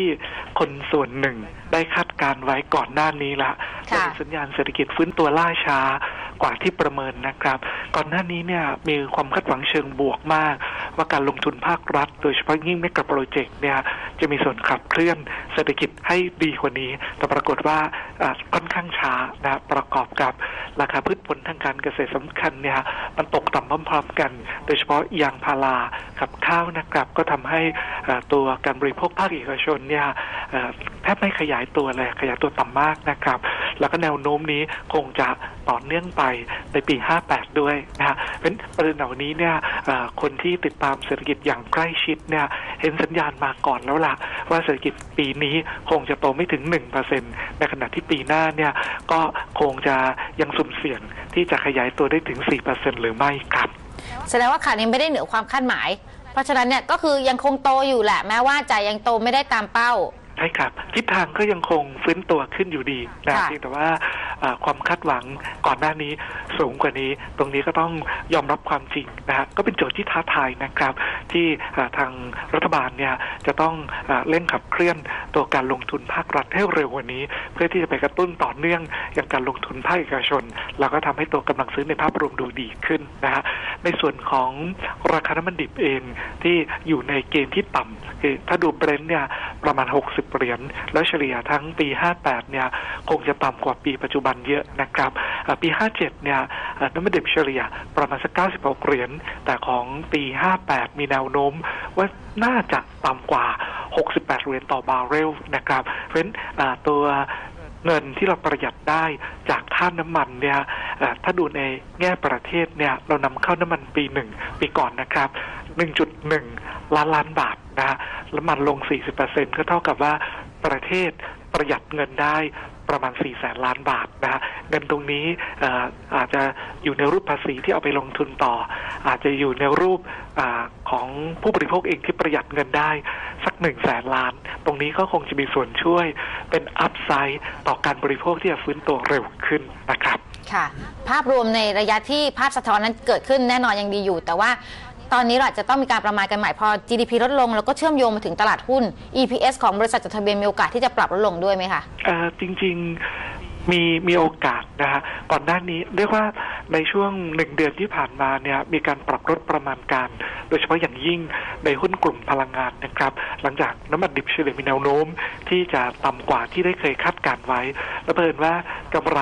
ที่คนส่วนหนึ่งได้คาดการไว้ก่อนหน้านี้ละค่ะจะมีสัญญาณเศรษฐกิจฟื้นตัวล่าช้ากว่าที่ประเมินนะครับ ก่อนหน้านี้เนี่ยมีความคาดหวังเชิงบวกมาก ว่าการลงทุนภาครัฐ โดยเฉพาะยิ่งเมกะโปรเจกต์เนี่ยจะมีส่วนขับเคลื่อนเศรษฐกิจให้ดีกว่านี้ แต่ปรากฏว่าค่อนข้างช้านะประกอบกับราคาพืชผลทางการเกษตรสำคัญเนี่ยมันตกต่ำพร้อมๆกัน โดยเฉพาะยางพารากับข้าวนะครับ ก็ทำให้ตัวการบริโภคภาคเอกชนเนี่ยแทบไม่ขยายตัวเลยขยายตัวต่ำมากนะครับ แล้วก็แนวโน้มนี้คงจะต่อเนื่องไปในปี 58 ด้วยนะฮะเป็นประเด็นเหล่านี้เนี่ยคนที่ติดตามเศรษฐกิจอย่างใกล้ชิดเนี่ยเห็นสัญญาณมาก่อนแล้วล่ะ ว่าเศรษฐกิจปีนี้คงจะโตไม่ถึง 1%ในขณะที่ปีหน้าเนี่ยก็คงจะยังสุ่มเสี่ยงที่จะขยายตัวได้ถึง 4%หรือไม่ครับ แสดงว่าขานี้ไม่ได้เหนือความคาดหมาย เพราะฉะนั้นเนี่ยก็คือยังคงโตอยู่แหละแม้ว่าจะยังโตไม่ได้ตามเป้า ช่ครับทิศทางก็ยังคงฟื้นตัวขึ้นอยู่ดีนะค่ะเพียงแต่ว่าเอ่อความคาดหวังก่อนหน้านี้สูงกว่านี้ ตรงนี้ก็ต้องยอมรับความจริงนะฮะก็เป็นโจทย์ที่ท้าทายนะครับ ที่เอ่อทางรัฐบาลเนี่ยจะต้องเอ่อเร่งขับเคลื่อนตัวการลงทุนภาครัฐให้เร็วกว่านี้ เพื่อที่จะไปกระตุ้นต่อเนื่องอย่างการลงทุนภาคเอกชน แล้วก็ทำให้ตัวกำลังซื้อในภาพรวมดูดีขึ้นนะฮะในส่วนของราคาน้ำมันดิบเองที่อยู่ในเกณฑ์ที่ต่ำ คือถ้าดูเบรนท์เนี่ยประมาณ 60 เหรียญ แล้วเฉลี่ยทั้งปี 58 เนี่ยคงจะต่ำกว่าปีปัจจุบันเยอะนะครับปี 57 เนี่ยน้ำมันดิบเฉลี่ยประมาณสัก 96 เหรียญ แต่ของปี 58 มีแนวโน้มว่าน่าจะต่ำกว่า 68 เหรียญต่อบาร์เรลนะครับเพราะฉะนั้นตัวเงินที่เราประหยัดได้จากท่าน้ำมันเนี่ยถ้าดูในแง่ประเทศเนี่ยเรานำเข้าน้ำมันปีหนึ่งปีก่อนนะครับ 1.1 ล้านล้านบาท นะฮะแล้วมันลง 40%ก็เท่ากับว่าประเทศประหยัดเงินได้ประมาณ 4 แสนล้านบาทนะฮะเงินตรงนี้อาจจะอยู่ในรูปภาษีที่เอาไปลงทุนต่อ อาจจะอยู่ในรูปอของผู้บริโภคเองที่ประหยัดเงินได้ สักหนึ่งแสนล้าน ตรงนี้ก็คงจะมีส่วนช่วยเป็นอัพไซด์ต่อการบริโภคที่จะฟื้นตัวเร็วขึ้นนะครับ ค่ะ ภาพรวมในระยะที่ภาพสะท้อนนั้นเกิดขึ้นแน่นอนยังดีอยู่ แต่ว่า ตอนนี้เราอาจจะต้องมีการประมาณกันใหม่พอ GDP ลดลง แล้วก็เชื่อมโยงมาถึงตลาดหุ้น EPS ของบริษัทจดทะเบียนมีโอกาสที่จะปรับลดลงด้วยไหมคะเออจริงๆ มีมีโอกาสนะฮะก่อนหน้านี้เรียกว่าในช่วงหนึ่งเดือนที่ผ่านมาเนี่ยมีการปรับลดประมาณการ โดยเฉพาะอย่างยิ่งในหุ้นกลุ่มพลังงานนะครับ หลังจากน้ำมันดิบเฉลี่ยมีแนวโน้ม ที่จะต่ำกว่าที่ได้เคยคาดการไว้ และเพิ่นว่ากำไร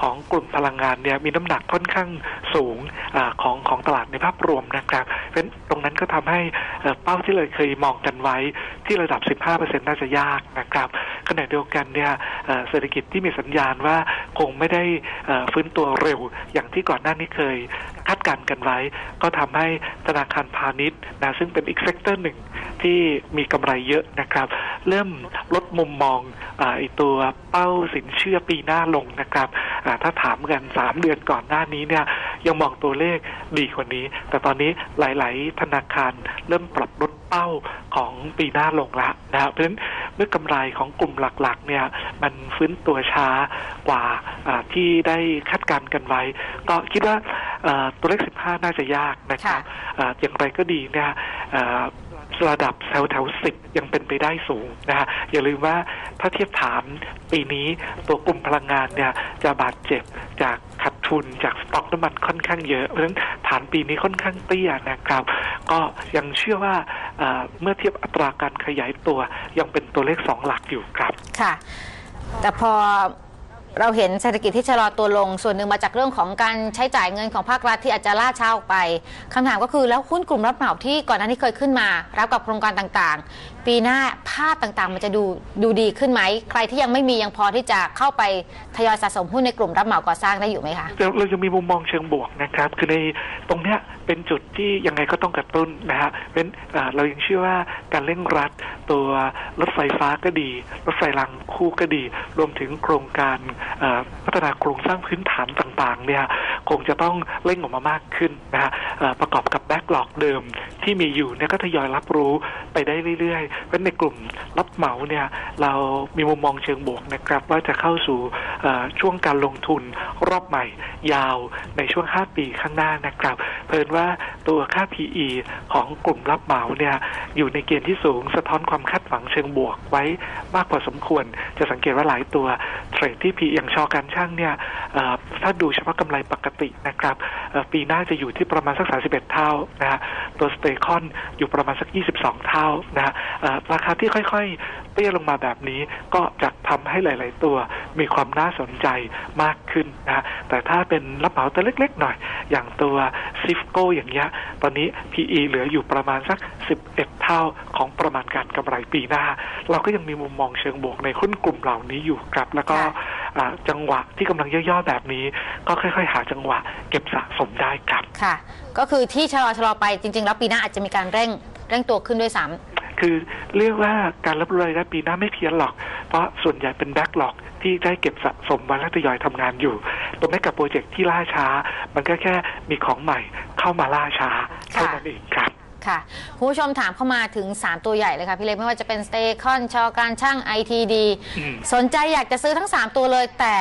ของกลุ่มพลังงานเนี่ยมีน้ำหนักค่อนข้างสูงอของของตลาดในภาพรวมนะครับ เพราะฉะนั้นตรงนั้นก็ทำให้เป้าที่เลยเคยมองกันไว้ที่ระดับ 15%น่าจะยากนะครับขณะเดียวกันเนี่ยเศรษฐกิจที่มีสัญญาณว่าคงไม่ได้ฟื้นตัวเร็ว อย่างที่ก่อนหน้านี้เคยคาดการณ์กันไว้ ก็ทำให้ธนาคารพาณิชย์นะซึ่งเป็นอีกเซกเตอร์หนึ่งที่มีกำไรเยอะนะครับ เริ่มลดมุมมองอไอตัวเป้าสินเชื่อปีหน้าลงนะครับถ้าถามกันสามเดือนก่อนหน้านี้เนี่ย ยังมองตัวเลขดีกว่านี้ แต่ตอนนี้หลาย ๆ ธนาคารเริ่มปรับลดเป้าของปีหน้าลงแล้วนะครับเพราะฉะนั้นเมื่อกำไรของกลุ่มหลัก ๆ เนี่ยมันฟื้นตัวช้ากว่าอ่าที่ได้คาดการณ์กันไว้ ก็คิดว่าเอ่อตัวเลข 15 น่าจะยากนะครับค่ะเอ่ออย่างไรก็ดีเนี่ยเอ่อระดับแถวแถวสิบยังเป็นไปได้สูงนะฮะอย่าลืมว่าถ้าเทียบฐานปีนี้ตัวกลุ่มพลังงานเนี่ยจะบาดเจ็บจากขาด ทุนจากสต็อกน้ำมันค่อนข้างเยอะ เพราะฉะนั้นฐานปีนี้ค่อนข้างเตี้ยนะครับ ก็ยังเชื่อว่าเเมื่อเทียบอัตราการขยายตัวยังเป็นตัวเลขสองหลักอยู่ครับ ค่ะ แต่พอ เราเห็นเศรษฐกิจที่ชะลอตัวลง ส่วนหนึ่งมาจากเรื่องของการใช้จ่ายเงินของภาครัฐที่อาจจะล่าช้าออกไปคำถามก็คือแล้วหุ้นกลุ่มรับเหมาที่ก่อนหน้านี้เคยขึ้นมา รับกับโครงการต่างๆ ปีหน้าภาพต่างๆ มันจะดูดูดีขึ้นไหม ใครที่ยังไม่มียังพอที่จะเข้าไปทยอยสะสมหุ้นในกลุ่มรับเหมาก่อสร้างได้อยู่ไหมคะ เราเรายังมีมุมมองเชิงบวกนะครับ คือในตรงเนี้ยเป็นจุดที่ยังไงก็ต้องกระตุ้นนะฮะเป็นเอ่อเรายังเชื่อว่าการเร่งรัดตัวรถไฟฟ้าก็ดี รถไฟรางคู่ก็ดี รวมถึงโครงการพัฒนาโครงสร้างพื้นฐานต่างๆเนี่ยคงจะต้องเร่งออกมามากขึ้นนะฮะประกอบกับแบ็กหลอกเดิมที่มีอยู่เนี่ยก็ทยอยรับรู้ไปได้เรื่อยๆ เพราะในกลุ่มรับเหมาเนี่ยเรามีมุมมองเชิงบวกนะครับ ว่าจะเข้าสู่ช่วงการลงทุนรอบใหม่ ยาวในช่วง 5 ปีข้างหน้านะครับ เพิ่นว่าตัวค่า PE ของกลุ่มรับเหมาเนี่ยอยู่ในเกณฑ์ที่สูงสะท้อนความคาดหวังเชิงบวกไว้มากพอสมควร จะสังเกตว่าหลายตัวเทรดที่ PE อย่างชอการช่างเนี่ยถ้าดูเฉพาะกำไรปกตินะครับปีหน้าจะอยู่ที่ประมาณสัก 31 เท่านะฮะตัวสเตคอนอยู่ประมาณสัก 22 เท่านะฮะราคาที่ค่อยๆ เตี้ยลงมาแบบนี้ก็จะทำให้หลาย ๆ ตัวมีความน่าสนใจมากขึ้นนะแต่ถ้าเป็นรับเหมาตัวเล็ก ๆ หน่อย อย่างตัวซิฟโกอย่างเงี้ยตอนนี้ PE เหลืออยู่ประมาณสัก 11 เท่าของประมาณการกำไรปีหน้า เราก็ยังมีมุมมองเชิงบวกในหุ้นกลุ่มเหล่านี้อยู่ครับ แล้วก็ จังหวะที่กำลังย่อๆแบบนี้ ก็ค่อย ๆ หาจังหวะ เก็บสะสมได้ครับค่ะ ก็คือที่ชะลอชะลอไปจริง ๆ แล้วปีหน้าอาจจะมีการเร่งเร่งตัวขึ้นด้วยซ้คือเรียกว่าการรับรู้รายได้ปีหน้าไม่เพี้ยนหรอก เพราะส่วนใหญ่เป็นแบ็กหลอกที่ได้เก็บสะสมไว้และทยอยทำงานอยู่ตัวแม้กับโปรเจกต์ที่ล่าช้า มันก็แค่มีของใหม่เข้ามาล่าช้าเท่านั้นเอง ครับำค่ะคุณผู้ชมถามเข้ามาถึง 3 ตัวใหญ่เลยค่ะ พี่เล็กไม่ว่าจะเป็นสเตคอนชอการช่าง ITD อืมสนใจอยากจะซื้อทั้ง 3 ตัวเลยแต่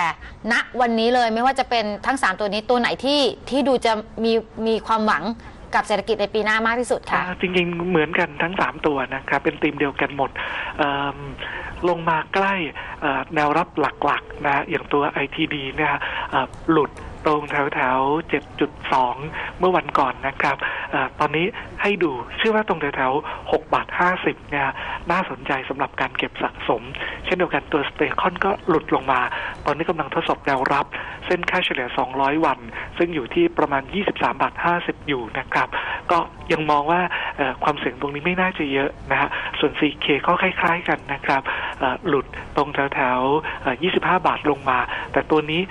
ณวันนี้เลยไม่ว่าจะเป็นทั้ง 3 ตัวนี้ตัวไหนที่ที่ดูจะมีมีความหวังกับเศรษฐกิจในปีหน้ามากที่สุดค่ะอ่าจริงๆเหมือนกันทั้ง 3 ตัวนะครับ เป็นธีมเดียวกันหมดเอิ่มลงมาใกล้เอ่อแนวรับหลักๆนะอย่างตัว ITD เนี่ยเอ่อหลุด ตรงแถวแถวๆ7.2เมื่อวันก่อนนะครับอตอนนี้ให้ดูเชื่อว่าตรงแถวแถวๆ6บาท50เนี่ยน่าสนใจสำหรับการเก็บสะสม เช่นเดียวกันตัวสเตคอนก็หลุดลงมา ตอนนี้กำลังทดสอบแนวรับ เส้นค่าเฉลี่ย200วัน ซึ่งอยู่ที่ประมาณ23บาท50อยู่นะครับ ก็ยังมองว่าความเสี่ยงตรงนี้ไม่น่าจะเยอะนะฮะส่วน CK ก็คล้าย ๆ กันนะครับหลุดตรงแถวๆเอ่อ25 บาทลงมา แต่ตัวนี้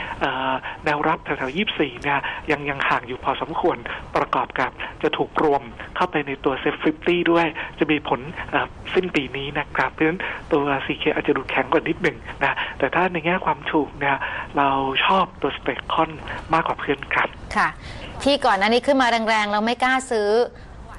แนวรับแถวๆ24เนี่ยยังยังห่างอยู่พอสมควรประกอบกับจะถูกรวมเข้าไปในตัวเซฟ50ด้วยจะมีผลสิ้นปีนี้นะครับเพราะฉะนั้นตัว CK อาจจะดูแข็งกว่านิดหนึ่งนะแต่ถ้าในแง่ความถูกเนี่ยเราชอบตัวสเปคคอนมากกว่าเพื่อนครับค่ะ ที่ก่อนหน้นี้ขึ้นมาแรงๆเราไม่กล้าซื้อ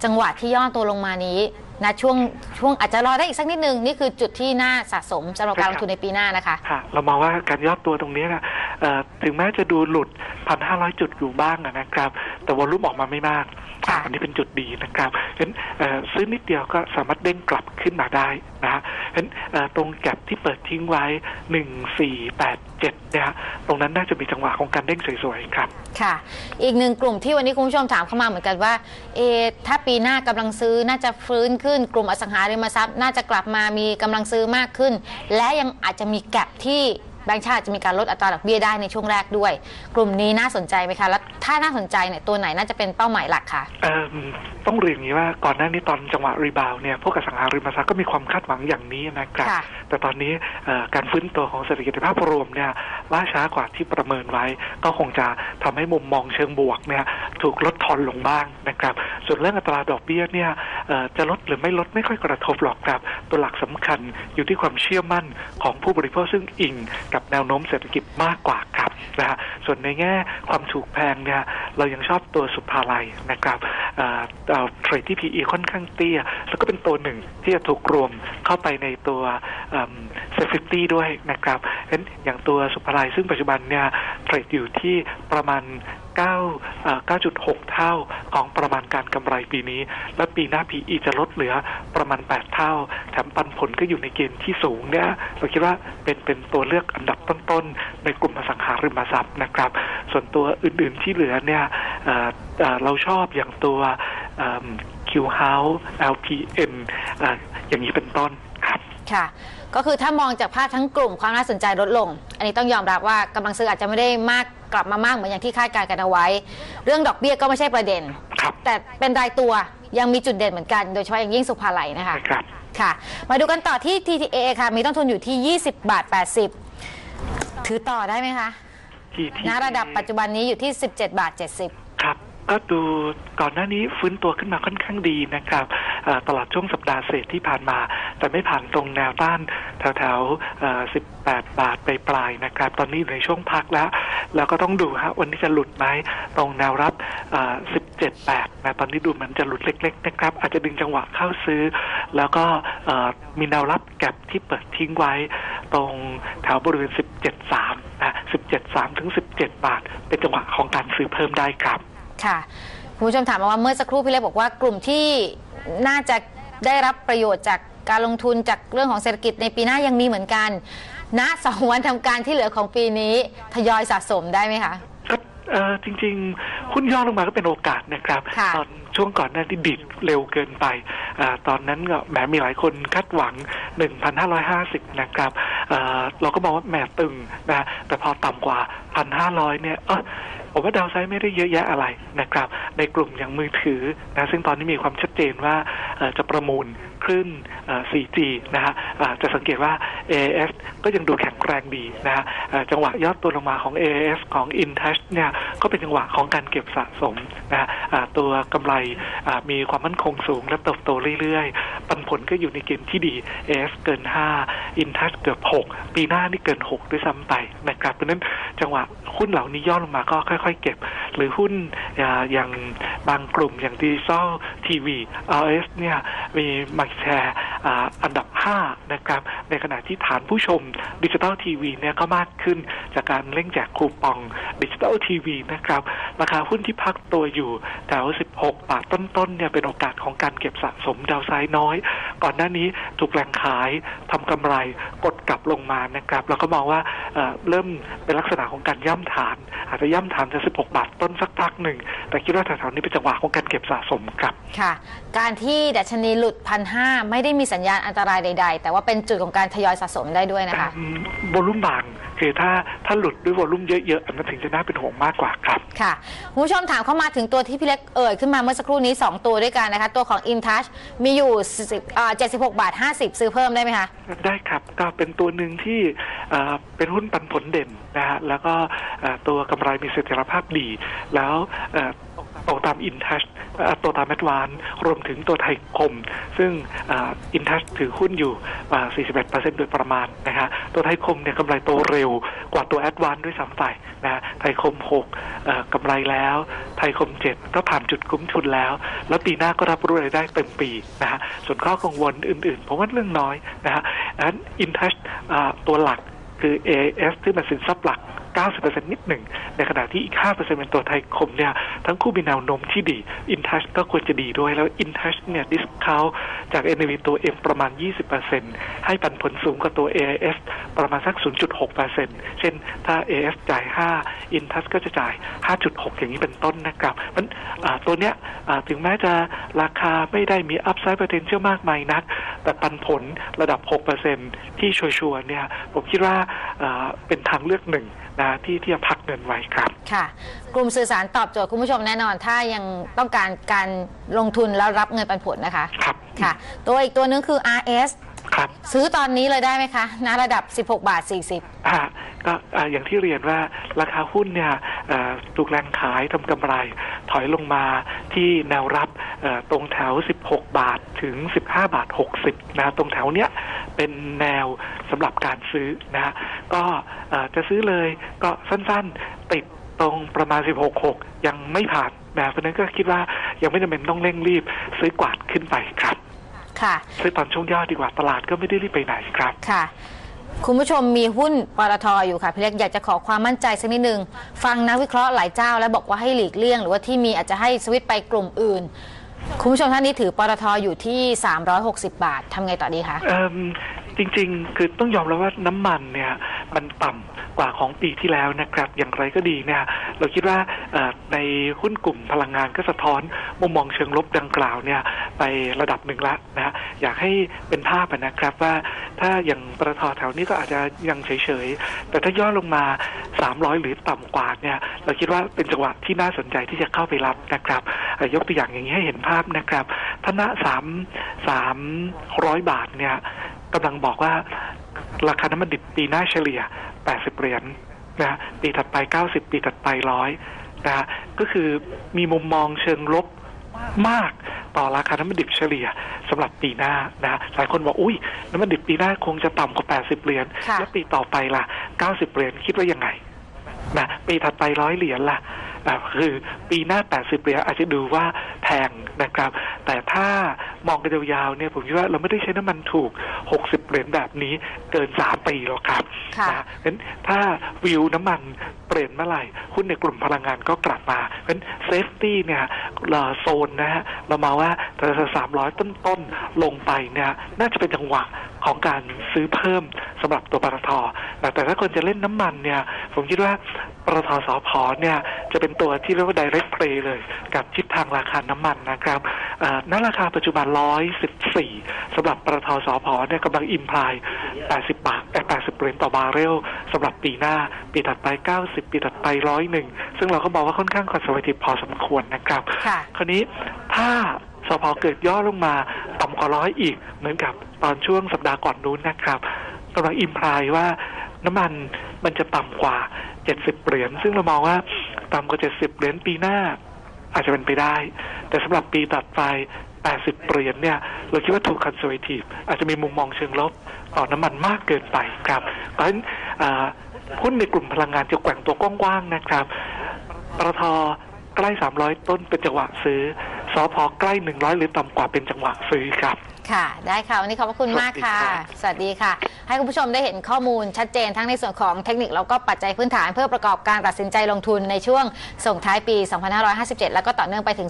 จังหวะที่ย่อตัวลงมานี้ นะช่วงช่วงอาจจะรอได้อีกสักนิดนึง นี่คือจุดที่น่าสะสมสำหรับการลงทุนในปีหน้านะคะ ค่ะ เรามองว่าการย่อตัวตรงนี้นะเอ่อถึงแม้จะดูหลุด 1,500 จุดอยู่บ้างอะนะครับ แต่วอลลุ่มออกมาไม่มาก ค่ะ อันนี้เป็นจุดดีนะครับเพราะฉะนั้นเอ่อซื้อนิดเดียวก็สามารถเด้งกลับขึ้นมาได้นะฮะเพราะฉะนั้นเอ่อตรงแก็บที่เปิดทิ้งไว้ 7เนี่ยฮะตรงนั้นน่าจะมีจังหวะของการเด้งสวยๆครับ ค่ะ อีกหนึ่งกลุ่มที่วันนี้คุณผู้ชมถามเข้ามาเหมือนกันว่า เอถ้าปีหน้ากำลังซื้อน่าจะฟื้นขึ้น กลุ่มอสังหาริมทรัพย์ น่าจะกลับมามีกำลังซื้อมากขึ้น และยังอาจจะมีแกลบที่ บงก์ชาติจะมีการลดอัตราดอกเบี้ยได้ในช่วงแรกด้วย กลุ่มนี้น่าสนใจไหมคะ แล้วถ้าน่าสนใจเนี่ยตัวไหนน่าจะเป็นเป้าหมายหลักคะเอิ่มต้องเรียนอย่างนี้ว่าก่อนหน้านี้ตอนจังหวะรีบาวด์เนี่ยพวกอสังหาริมทรัพย์ก็มีความคาดหวังอย่างนี้นะครับค่ะแต่ตอนนี้เอ่อการฟื้นตัวของเศรษฐกิจในภาพรวมเนี่ยล่าช้ากว่าที่ประเมินไว้ ก็คงจะทำให้มุมมองเชิงบวกเนี่ยถูกลดทอนลงบ้างนะครับ ส่วนเรื่องอัตราดอกเบี้ยเนี่ยเอ่อจะลดหรือไม่ลดไม่ค่อยกระทบหรอกครับ ตัวหลักสำคัญอยู่ที่ความเชื่อมั่นของผู้บริโภคซึ่งอิงกับแนวโน้มเศรษฐกิจมากกว่าครับนะฮะส่วนในแง่ความถูกแพงเนี่ยเรายังชอบตัวสุภาลัยนะครับเอาเทรดที่ PE ค่อนข้างเตี้ย แล้วก็เป็นตัวหนึ่งที่จะถูกรวมเข้าไปในตัวเซฟตี้ด้วยนะครับเห็นอย่างตัวสุภาลัยซึ่งปัจจุบันเนี่ยเทรดอยู่ที่ประมาณ 9.6 เท่าของประมาณการกำไรปีนี้ และปีหน้า PE จะลดเหลือประมาณ 8 เท่า แถมปันผลก็อยู่ในเกณฑ์ที่สูงเนี่ยเราคิดว่าเป็นเป็นตัวเลือกอันดับต้นๆ ในกลุ่มอสังหาริมทรัพย์นะครับ ส่วนตัวอื่นๆที่เหลือเนี่ยเราชอบอย่างตัวคิวเฮาส์ LPN ออย่างนี้เป็นต้นครับค่ะก็คือถ้ามองจากภาพทั้งกลุ่มความน่าสนใจลดลง อันนี้ต้องยอมรับว่ากำลังซื้ออาจจะไม่ได้มาก กลับมามากเหมือนอย่างที่คาดการณ์กันเอาไว้ เรื่องดอกเบี้ยก็ไม่ใช่ประเด็น ครับ แต่เป็นรายตัวยังมีจุดเด่นเหมือนกัน โดยเฉพาะอย่างยิ่งสุภาลัยนะคะ ครับ ค่ะ มาดูกันต่อที่ TTA ค่ะ มีต้นทุนอยู่ที่ 20 บาท 80 ถือต่อได้ไหมคะที่ที่ณระดับปัจจุบันนี้อยู่ที่ 17 บาท 70 ครับ ก็ดูก่อนหน้านี้ฟื้นตัวขึ้นมาค่อนข้างดีนะครับเอ่อ ตลอดช่วงสัปดาห์เศษที่ผ่านมา แต่ไม่ผ่านตรงแนวต้านแถวๆ 18 บาทไปปลายนะครับ ตอนนี้อยู่ในช่วงพักแล้ว แล้วก็ต้องดูฮะวันนี้จะหลุดไหมตรงแนวรับอ่า17.8 นะ ตอนนี้ดูเหมือนจะหลุดเล็ก ๆ นะครับ อาจจะดึงจังหวะเข้าซื้อ แล้วก็มีแนวรับแก็บที่เปิดทิ้งไว้ ตรงแถวบริเวณ 17.3 นะ 17.3 ถึง 17 บาท เป็นจังหวะของการซื้อเพิ่มได้ครับ ค่ะคุณผู้ชมถามมาว่าเมื่อสักครู่พี่เล็กบอกว่ากลุ่มที่ น่าจะได้รับประโยชน์จากการลงทุนจากเรื่องของเศรษฐกิจในปีหน้ายังมีเหมือนกันณสองวันทำการที่เหลือของปีนี้ทยอยสะสมได้ไหมคะก็เอ่อจริงๆหุ้นย่อลงมาก็เป็นโอกาสนะครับค่ะตอนช่วงก่อนหน้าที่ดิดเร็วเกินไปอาตอนนั้นก็แหมมีหลายคนคาดหวัง 1,550 นะครับเอ่อเราก็มองว่าแหมตึงนะแต่พอต่ำกว่า 1,500 เนี่ยเออ ผมว่าดาวไซด์ไม่ได้เยอะแยะอะไรนะครับ ในกลุ่มอย่างมือถือนะซึ่งตอนนี้มีความชัดเจนว่าจะประมูล คลื่น 4G นะฮะจะสังเกตว่า AS ก็ยังดูแข็งแรงดีนะฮะจังหวะยอดตัวลงมาของ AS ของ InTouch เนี่ยก็เป็นจังหวะของการเก็บสะสมนะฮะตัวกำไรมีความมั่นคงสูงและเติบโตเรื่อยๆ ปันผลก็อยู่ในเกณฑ์ที่ดี AS เกิน 5 InTouch เกือบ 6 ปีหน้านี่เกิน 6 ด้วยซ้ำไปนะครับเพราะนั้นจังหวะหุ้นเหล่านี้ย่อลงมาก็ค่อยๆ เก็บ หรือหุ้นอย่างบางกลุ่มอย่างดิจิ a ลทีวี RS เนี่ยมีมาแชร์อันดับ 5 นะครับ ในขณะที่ฐานผู้ชมดิจิ t a ลทีวีเนี่ยก็มากขึ้นจากการเล่งแจกคูปองดิจิ t a ลทีวีนะครับราคาหุ้นที่พักตัวอยู่แถว 16 บาทต้นๆเนี่ยเป็นโอกาสของการเก็บสะสมดาวไซด์น้อย ก่อนหน้านี้ถูกแรงขายทำกำไรกดกลับลงมานะครับ แล้วก็มองว่าเอ่อเริ่มเป็นลักษณะของการย่ำฐาน อาจจะย่ำฐานจะ 16 บาทต้นสักพักหนึ่ง แต่คิดว่าแถวๆนี้เป็นจังหวะของการ เก็บสะสมครับ ค่ะ การที่ดัชนีหลุดพันห้าไม่ได้มีสัญญาณอันตรายใด ๆ แต่ว่าเป็นจุดของการทยอยสะสมได้ด้วยนะคะอืมวอลุ่มบางคือถ้าถ้าหลุดด้วยวอลุ่มเยอะๆอันนั้นถึงจะน่าเป็นห่วงมากกว่าครับค่ะคุณผู้ชมถามเข้ามาถึงตัวที่พี่เล็กเอ่ยขึ้นมาเมื่อสักครู่นี้ 2 ตัวด้วยกันนะคะ ตัวของ InTouch มีอยู่10อ่า76บาท50ซื้อเพิ่มได้ไหมคะ ได้ครับก็เป็นตัวหนึ่งที่เอ่อเป็นหุ้นปันผลเด่นนะฮะแล้วก็เอ่อตัวกำไรมีเสถียรภาพดีแล้วเอ่อ โตตามอินทัชโตตามแอดวานรวมถึงตัวไทยคม ซึ่งอินทัชถือหุ้นอยู่ 41%โดยประมาณนะฮะตัวไทยคมเนี่ยกำไรโตเร็วกว่าตัวแอดวานด้วยซ้ำไปนะฮะไทยคม 6กำไรแล้ว ไทยคม 7 ก็ผ่านจุดคุ้มทุนแล้ว แล้วปีหน้าก็รับรู้รายได้เต็มปีนะฮะส่วนข้อกังวลอื่นๆ ผมว่าเรื่องน้อยนะฮะดังนั้นอินทัชตัวหลักคือ AS ที่มันสินทรัพย์หลัก 90%นิดหนึ่ง ในขณะที่อีก 5%เป็นตัวไทยคมเนี่ย ทั้งคู่มีแนวโน้มที่ดี InTouch ก็ควรจะดีด้วย แล้ว InTouch เนี่ย ดิสคาวจาก NAV ตัว M ประมาณ 20%ให้ปันผลสูงกว่าตัว AIS ประมาณสัก 0.6%เช่นถ้า AS จ่าย5 InTouch ก็จะจ่าย 5.6 อย่างนี้เป็นต้นนะครับมันตัวเนี้ยถึงแม้จะราคาไม่ได้มี Upside Potential มากมายนัก แต่ปันผลระดับ 6%ที่ชัวร์ๆเนี่ย ผมคิดว่าเป็นทางเลือกหนึ่ง นะที่ที่จะพักเงินไว้ครับค่ะ กลุ่มสื่อสารตอบโจทย์คุณผู้ชมแน่นอน ถ้ายังต้องการการลงทุนแล้วรับเงินปันผลนะคะครับค่ะ ตัวอีกตัวนึงคือ RS ครับซื้อตอนนี้เลยได้ไหมคะณระดับ 16 บาท 40อ่าก็อ่าอย่างที่เรียนว่าราคาหุ้นเนี่ยเอ่อถูกแรงขายทำกำไร ถอยลงมาที่แนวรับเอ่อตรงแถว 16 บาทถึง 15 บาท 60 นะตรงแถวเนี้ย เป็นแนวสำหรับการซื้อนะฮะก็เอ่อจะซื้อเลยก็สั้นๆ ติดตรงประมาณ 16.6 ยังไม่ผ่านนะเพราะฉะนั้นก็คิดว่ายังไม่จำเป็นต้องเร่งรีบ ซื้อกวาดขึ้นไปครับ ค่ะ ซื้อตอนช่วงย่อดีกว่าตลาดก็ไม่ได้รีบไปไหนครับค่ะคุณผู้ชมมีหุ้นปตทอยู่ค่ะพี่เล็กอยากจะขอความมั่นใจสักนิดนึง ฟังนักวิเคราะห์หลายเจ้า แล้วบอกว่าให้หลีกเลี่ยง หรือว่าที่มีอาจจะให้สวิตช์ไปกลุ่มอื่น คุณผู้ชมท่านนี้ถือปตทอยู่ที่ 360 บาททำไงต่อดีคะ เอิ่มจริงๆ คือต้องยอมรับว่าน้ำมันเนี่ยมันต่ำกว่าของปีที่แล้วนะครับ อย่างไรก็ดีเนี่ยเราคิดว่าเอ่อในหุ้นกลุ่มพลังงานก็สะท้อนมุมมองเชิงลบดังกล่าวเนี่ยไประดับหนึ่งละนะฮะอยากให้เป็นภาพอะนะครับว่าถ้าอย่างปตทแถวนี้ก็อาจจะยังเฉยๆ แต่ถ้าย่อลงมา 300 หรือต่ำกว่าเนี่ยเราคิดว่าเป็นจังหวะที่น่าสนใจที่จะเข้าไปรับนะครับ ยกตัวอย่างอย่างนี้ให้เห็นภาพนะครับถ้าณสามสามร้อยบาทเนี่ยกำลังบอกว่าราคาน้ำมันดิบปีหน้าเฉลี่ย 80 เหรียญนะปีถัดไป 90 ปีถัดไปร้อยนะฮะก็คือมีมุมมองเชิงลบมากต่อราคาน้ำมันดิบเฉลี่ยสำหรับปีหน้านะหลายคนบอกอุ้ยน้ำมันดิบปีหน้าคงจะต่ำกว่า 80 เหรียญค่ะแล้วปีต่อไปล่ะ 90 เหรียญคิดว่ายังไงนะปีถัดไปร้อยเหรียญล่ะ อะคือปีหน้า 80 เหรียญอาจจะดูว่าแพงนะครับ แต่ถ้ามองกันยาวๆเนี่ยผมคิดว่าเราไม่ได้ใช้น้ำมันถูก 60 เหรียญแบบนี้เกิน 3 ปีหรอกครับค่ะนะเพราะฉะนั้นถ้าวิวน้ำมันเปลี่ยนเมื่อไหร่หุ้นในกลุ่มพลังงานก็กลับมา เพราะฉะนั้นเซฟตี้เนี่ยเอ่อโซนนะฮะเรามาว่าแต่สามร้อยต้นๆลงไปเนี่ยน่าจะเป็นจังหวะ ของการซื้อเพิ่มสำหรับตัวปตทแต่แต่ถ้าคนจะเล่นน้ำมันเนี่ย ผมคิดว่าปตทสพเนี่ยจะเป็นตัวที่เรียกว่า direct play เลยกับทิศทางราคาน้ำมันนะครับเอ่อณราคาปัจจุบัน 114สำหรับปตทสพเนี่ยกำลังอิมพลาย 80 บาทแต่80เหรียญต่อบาร์เรลสำหรับปีหน้า ปีถัดไป 90 ปีถัดไปร้อยหนึ่งซึ่งเราก็บอกว่าค่อนข้างคอนเซอร์วทีฟพอสมควรนะครับค่ะคราวนี้ถ้าสพเกิดย่อลงมาต่ำกว่าร้อยอีกเหมือนกับ ตอนช่วงสัปดาห์ก่อนนู้นนะครับกำลังอิมพลายว่าน้ำมันมันจะต่ำกว่า 70 เหรียญซึ่งเรามองว่าต่ำกว่า 70 เหรียญปีหน้า อาจจะเป็นไปได้ แต่สำหรับปีตัดไป 80 เหรียญเนี่ย เราคิดว่าถูกคอนเซอร์วทีฟอาจจะมีมุมมองเชิงลบต่อน้ำมันมากเกินไปครับเพราะฉะนั้นหุ้นในกลุ่มพลังงานจะแกว่งตัวกว้างๆนะครับปตทใกล้ 300 ต้นเป็นจังหวะซื้อสอพอใกล้ 100 หรือต่ำกว่าเป็นจังหวะซื้อครับ ค่ะ ได้ค่ะ วันนี้ขอบพระคุณมากค่ะ สวัสดีค่ะ ให้คุณผู้ชมได้เห็นข้อมูลชัดเจนทั้งในส่วนของเทคนิคแล้วก็ปัจจัยพื้นฐานเพื่อประกอบการตัดสินใจลงทุนในช่วงส่งท้ายปี 2557 แล้วก็ต่อเนื่องไปถึง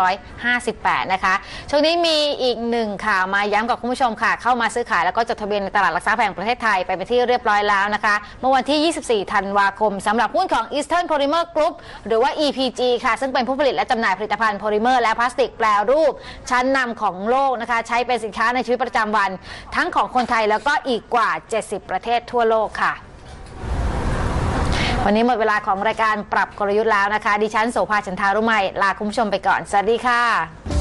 2558 นะคะ ช่วงนี้มีอีกหนึ่งข่าวมาย้ำกับคุณผู้ชมค่ะ เข้ามาซื้อขายแล้วก็จดทะเบียนในตลาดหลักทรัพย์แห่งประเทศไทยไปเป็นที่เรียบร้อยแล้วนะคะ เมื่อวันที่ 24 ธันวาคมสำหรับหุ้นของ Eastern Polymer Group หรือว่า EPG ค่ะ ซึ่งเป็นผู้ผลิตและจำหน่ายผลิตภัณฑ์โพลิเมอร์และพลาสติกแปรรูปชั้นนำของโลกนะคะใช้เป็นสินค้าในชีวิตประจำวัน ทั้งของคนไทยแล้วก็อีกกว่า 70 ประเทศทั่วโลกค่ะวันนี้หมดเวลาของรายการปรับกลยุทธ์แล้วนะคะ ดิฉันโสภาชันทารุไมลาคุณผู้ชมไปก่อน สวัสดีค่ะ